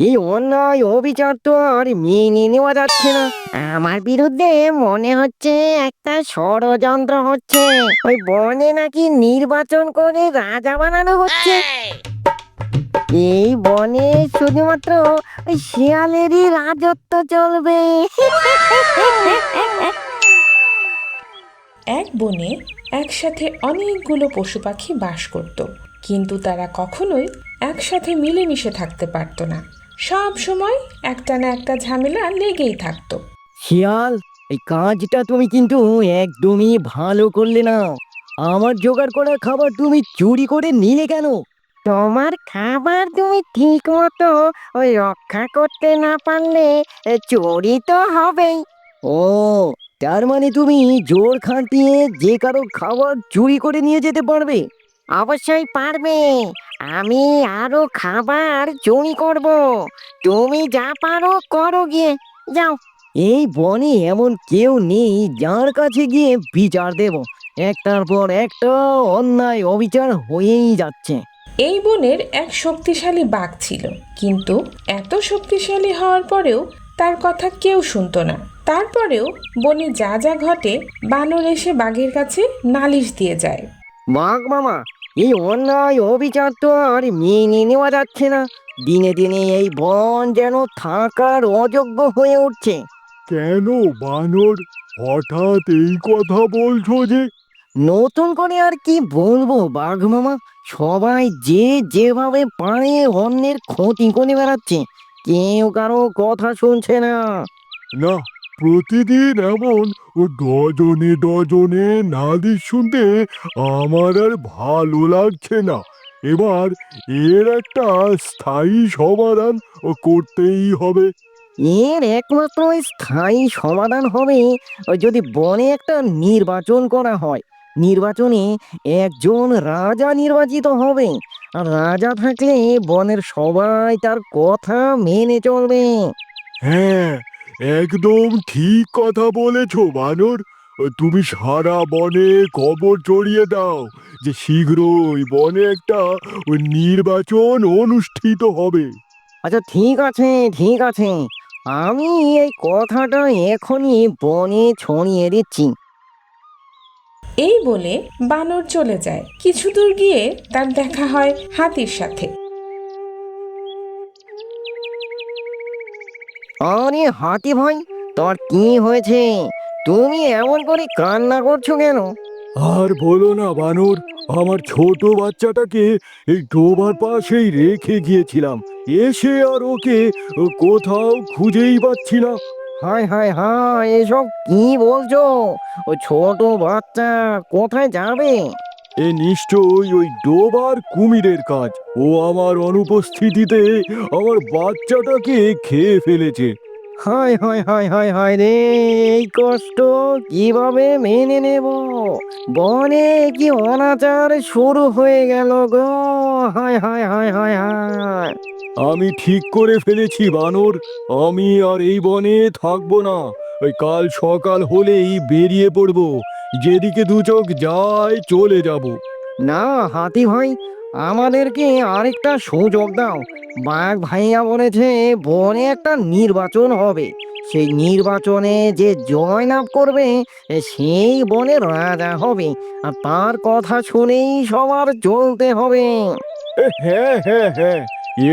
এই অন্যায় অবিচার তো আর মেনে নেওয়া যাচ্ছে না। আমার বিরুদ্ধে মনে হচ্ছে একটা ষড়যন্ত্র হচ্ছে। ওই বনে নাকি নির্বাচন করে রাজা বানানো হচ্ছে। এই বনে শুধুমাত্র ওই শিয়ালেরই রাজত্ব চলবে। এক বনে একসাথে অনেকগুলো পশু পাখি বাস করত, কিন্তু তারা কখনোই একসাথে মিলেমিশে থাকতে পারতো না। সব সময় একটা না একটা ঝামেলা লেগেই থাকতো। শিয়াল এই কাজটা তুমি কিন্তু একদমই ভালো করলে না। আমার জোগাড় করা খাবার তুমি চুরি করে নিলে কেন? তোমার খাবার তুমি ঠিক মতো ওই রক্ষা করতে না পারলে এ, চুরি তো হবেই। ও তার মানে তুমি জোর খাটিয়ে যে কারও খাবার চুরি করে নিয়ে যেতে পারবে? অবশ্যই পারবে। আমি আরও খাবার চুরি করব। তুমি যা পারো করো গিয়ে যাও। এই বনে এমন কেউ নেই যার কাছে গিয়ে বিচার দেব। একটার পর একটা অন্যায় অবিচার হয়েই যাচ্ছে। এই বনের এক শক্তিশালী বাঘ ছিল কিন্তু এত শক্তিশালী হওয়ার পরেও তার কথা কেউ শুনতো না। তারপরেও বনে যা যা ঘটে বানর এসে বাঘের কাছে নালিশ দিয়ে যায়। বাঘ মামা এই অন্যায় অবিচার তো আর মেনে নেওয়া যাচ্ছে না। দিনে দিনে এই বন যেন থাকার অযোগ্য হয়ে উঠছে। কেন বানর? হঠাৎ এই কথা বলছো যে? নতুন করে আর কি বলব বাঘ মামা? সবাই যে যেভাবে পারে অন্যের ক্ষতি করে বেড়াচ্ছে। কেউ কারও কথা শুনছে না। না প্রতিদিন এমন ও ডজনে ডজনে নালিশ শুনতে আমার আর ভালো লাগছে না। এবার এর একটা স্থায়ী সমাধান করতেই হবে। এর একমাত্র স্থায়ী সমাধান হবে যদি বনে একটা নির্বাচন করা হয়। নির্বাচনে একজন রাজা নির্বাচিত হবে। আর রাজা থাকলে বনের সবাই তার কথা মেনে চলবে। হ্যাঁ একদম ঠিক কথা বলেছ বানর। তুমি সারা বনে খবর ছড়িয়ে দাও যে শীঘ্রই বনে একটা নির্বাচন অনুষ্ঠিত হবে। আচ্ছা ঠিক আছে ঠিক আছে। আমি এই কথাটা এখনই বনে ছড়িয়ে দিচ্ছি। এই বলে বানর চলে যায়। কিছু দূর গিয়ে তার দেখা হয় হাতির সাথে। আরে হাতি ভাই তোর কি হয়েছে? তুমি এমন করে কান্না করছ কেন? আর বলো না বানর আমার ছোট বাচ্চাটাকে এই ডোবার পাশেই রেখে গিয়েছিলাম। এসে আর ওকে কোথাও খুঁজেই পাচ্ছি না। হায় হায় হায় এসব কি বলছো? ও ছোট বাচ্চা কোথায় যাবে? এ নিশ্চয়ই ওই ডোবার কুমিরের কাজ। ও আমার অনুপস্থিতিতে আমার বাচ্চাটাকে খেয়ে ফেলেছে। হায় হায় হায় হায় হায় রে এই কষ্ট কীভাবে মেনে নেব? বনে কি অনাচার শুরু হয়ে গেল গো? হায় হায় হায় হায় হায়। আমি ঠিক করে ফেলেছি বানর। আমি আর এই বনে থাকব না। ওই কাল সকাল হলেই বেরিয়ে পড়ব। যেদিকে দু চোখ যায় চলে যাব। না হাতি ভাই আমাদেরকে আরেকটা সুযোগ দাও। বাঘ ভাইয়া বলেছে বনে একটা নির্বাচন হবে। সেই নির্বাচনে যে জয়লাভ করবে সেই বনের রাজা হবে। আর তার কথা শুনেই সবার চলতে হবে। হ্যাঁ হ্যাঁ হ্যাঁ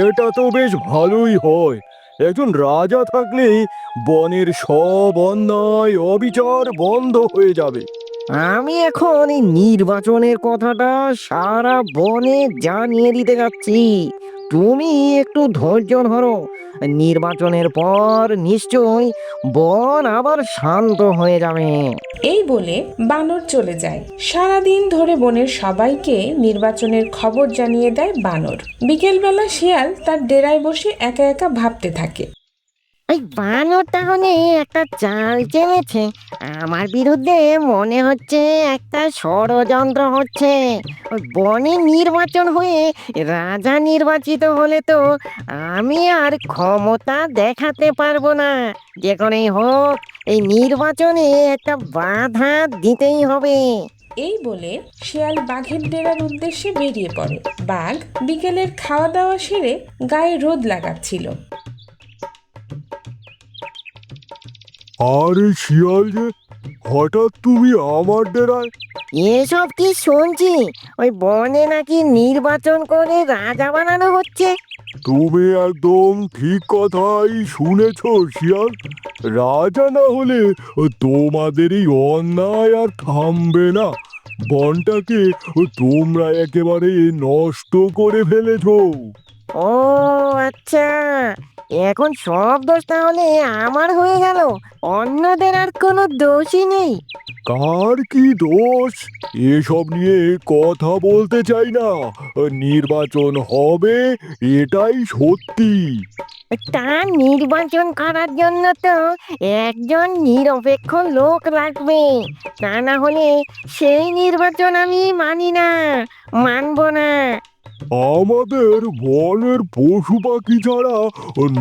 এটা তো বেশ ভালোই হয়। একজন রাজা থাকলে বনের সব অন্যায় অবিচার বন্ধ হয়ে যাবে। আমি এখন এই নির্বাচনের কথাটা সারা বনে জানিয়ে দিতে যাচ্ছি। তুমি একটু ধৈর্য ধরো। নির্বাচনের পর নিশ্চয়ই বন আবার শান্ত হয়ে যাবে। এই বলে বানর চলে যায়। সারাদিন ধরে বনের সবাইকে নির্বাচনের খবর জানিয়ে দেয় বানর। বিকেলবেলা শিয়াল তার ডেরায় বসে একা একা ভাবতে থাকে। ওই বানর তাহলে একটা চাল চেনেছে আমার বিরুদ্ধে মনে হচ্ছে একটা ষড়যন্ত্র হচ্ছে। ওই বনে নির্বাচন হয়ে রাজা নির্বাচিত হলে তো আমি আর ক্ষমতা দেখাতে পারব না। যে করেই হোক, এই নির্বাচনে একটা বাধা দিতেই হবে। এই বলে শিয়াল বাঘের ডেরার উদ্দেশ্যে বেরিয়ে পড়ে। বাঘ বিকেলের খাওয়া দাওয়া সেরে গায়ে রোদ লাগাচ্ছিল। আরে শিয়াল যে হঠাৎ তুমি আমার ডেরায় এসব কি শুনছি? ওই বনে নাকি নির্বাচন করে রাজা বানানো হচ্ছে? তুমি একদম ঠিক কথাই শুনেছ শিয়াল। রাজা না হলে তোমাদের এই অন্যায় আর থামবে না। বনটাকে তোমরা একেবারে নষ্ট করে ফেলেছো। ও আচ্ছা। এখন সব দোষ তাহলে আমার হয়ে গেল। অন্যদের আর কোনো দোষই নেই। কার কি দোষ? এসব নিয়ে কথা বলতে চাই না। নির্বাচন হবে এটাই সত্যি। তার নির্বাচন করার জন্য তো একজন নিরপেক্ষ লোক লাগবে। তা না হলে সেই নির্বাচন আমি মানি না মানব না। আমাদের বনের পশু পাখি ছাড়া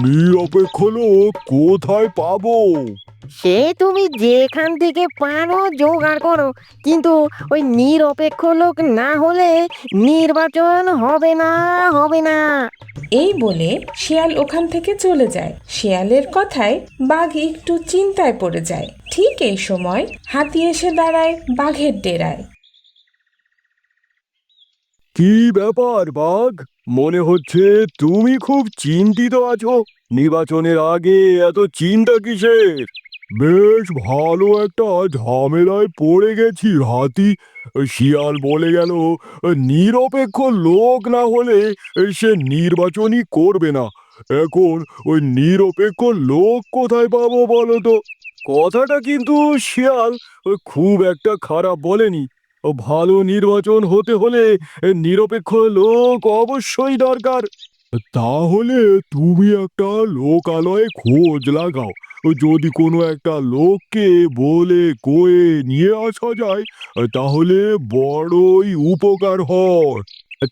নিরপেক্ষ লোক কোথায় পাবো? সে তুমি যেখান থেকে পারো জোগাড় করো কিন্তু ওই নিরপেক্ষ লোক না হলে নির্বাচন হবে না হবে না। এই বলে শিয়াল ওখান থেকে চলে যায়। শিয়ালের কথায় বাঘ একটু চিন্তায় পড়ে যায়। ঠিক এই সময় হাতি এসে দাঁড়ায় বাঘের ডেরায়। কি ব্যাপার, বাঘ? মনে হচ্ছে তুমি খুব চিন্তিত আছো। নির্বাচনের আগে এত চিন্তা কিসের? বেশ ভালো একটা ঝামেলায় পড়ে গেছি, হাতি। শিয়াল বলে গেল, নিরপেক্ষ লোক না হলে সে নির্বাচনই করবে না। এখন ওই নিরপেক্ষ লোক কোথায় পাবো বলো তো? কথাটা কিন্তু শিয়াল খুব একটা খারাপ বলেনি। ভালো নির্বাচন হতে হলে নিরপেক্ষ লোক অবশ্যই দরকার। তাহলে তুমি একটা লোকালয়ে খোঁজ লাগাও। যদি কোনো একটা লোককে বলে কয়ে নিয়ে আসা যায়, তাহলে বড়ই উপকার হয়।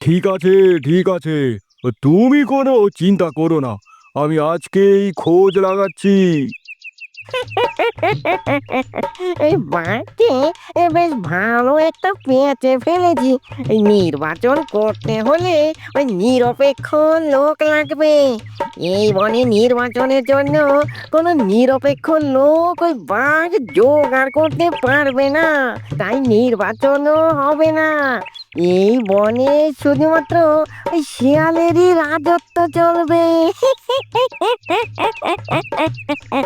ঠিক আছে ঠিক আছে। তুমি কোনো চিন্তা করো না। আমি আজকেই খোঁজ লাগাচ্ছি। বেশ ভালো একটা পেঁচে ফেলেছি। এই নির্বাচন করতে হলে ওই নিরপেক্ষ লোক লাগবে। এই বনে নির্বাচনের জন্য কোনো নিরপেক্ষ লোক ওই বাঘ জোগাড় করতে পারবে না। তাই নির্বাচনও হবে না। এই বনে শুধুমাত্র ওই শিয়ালেরই রাজত্ব চলবে।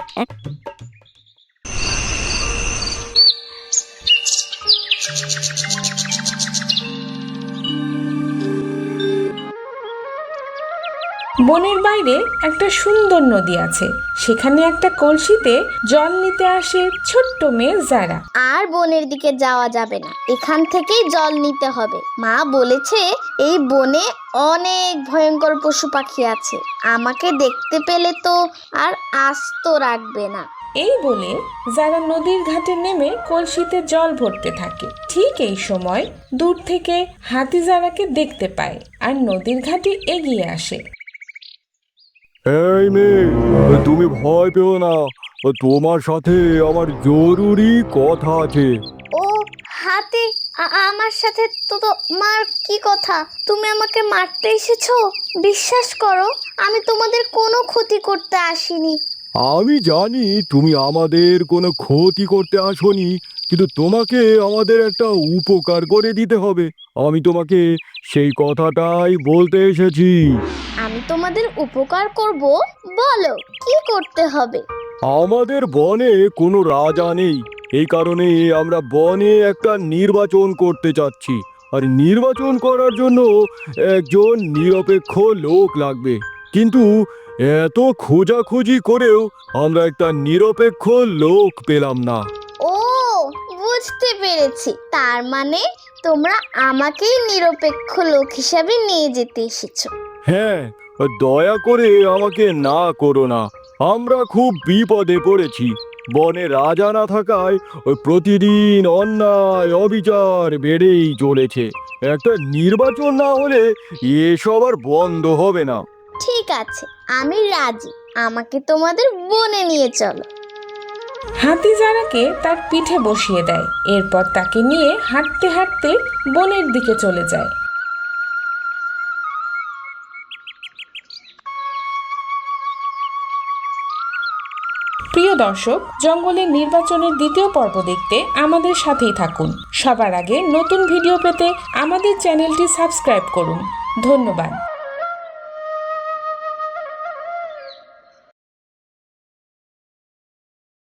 বনের বাইরে একটা সুন্দর নদী আছে। সেখানে একটা কলসিতে জল নিতে আসে ছোট্ট মেয়ে যারা। আর বনের দিকে যাওয়া যাবে না। এখান থেকেই জল নিতে হবে। মা বলেছে এই বনে অনেক ভয়ঙ্কর পশু পাখি আছে। আমাকে দেখতে পেলে তো আর আস্ত রাখবে না। এই বলে যারা নদীর ঘাটে নেমে কলসিতে জল ভরতে থাকে ঠিক এই সময় দূর থেকে হাতি যারাকে দেখতে পায় আর নদীর ঘাটে এগিয়ে আসে। এই মেয়ে তুমি ভয় পেও না। তোমার সাথে আমার জরুরি কথা আছে। ও হাতে আমার সাথে তো তোমার কি কথা? তুমি আমাকে মারতে এসেছ? বিশ্বাস করো আমি তোমাদের কোনো ক্ষতি করতে আসিনি। আমি জানি তুমি আমাদের কোনো ক্ষতি করতে আসোনি। কিন্তু তোমাকে আমাদের একটা উপকার করে দিতে হবে। আমি তোমাকে সেই কথাটাই বলতে এসেছি। আমি তোমাদের উপকার করব বলো কি করতে হবে? আমাদের বনে কোনো রাজা নেই। এই কারণে আমরা বনে একটা নির্বাচন করতে চাচ্ছি। আর নির্বাচন করার জন্য একজন নিরপেক্ষ লোক লাগবে। কিন্তু এত খোঁজাখুঁজি করেও আমরা একটা নিরপেক্ষ লোক পেলাম না। বুঝতে পেরেছি। তার মানে তোমরা আমাকেই নিরপেক্ষ লোক হিসাবে নিয়ে যেতে এসেছ। হ্যাঁ দয়া করে আমাকে না করো না। আমরা খুব বিপদে পড়েছি। বনে রাজা না থাকায় ওই প্রতিদিন অন্যায় অবিচার বেড়েই চলেছে। একটা নির্বাচন না হলে এসব আর বন্ধ হবে না। ঠিক আছে আমি রাজি। আমাকে তোমাদের বনে নিয়ে চলো। হাতি যারাকে তার পিঠে বসিয়ে দেয়। এরপর তাকে নিয়ে হাঁটতে হাঁটতে বনের দিকে চলে যায়। প্রিয় দর্শক, জঙ্গলের নির্বাচনের দ্বিতীয় পর্ব দেখতে আমাদের সাথেই থাকুন। সবার আগে নতুন ভিডিও পেতে আমাদের চ্যানেলটি সাবস্ক্রাইব করুন। ধন্যবাদ।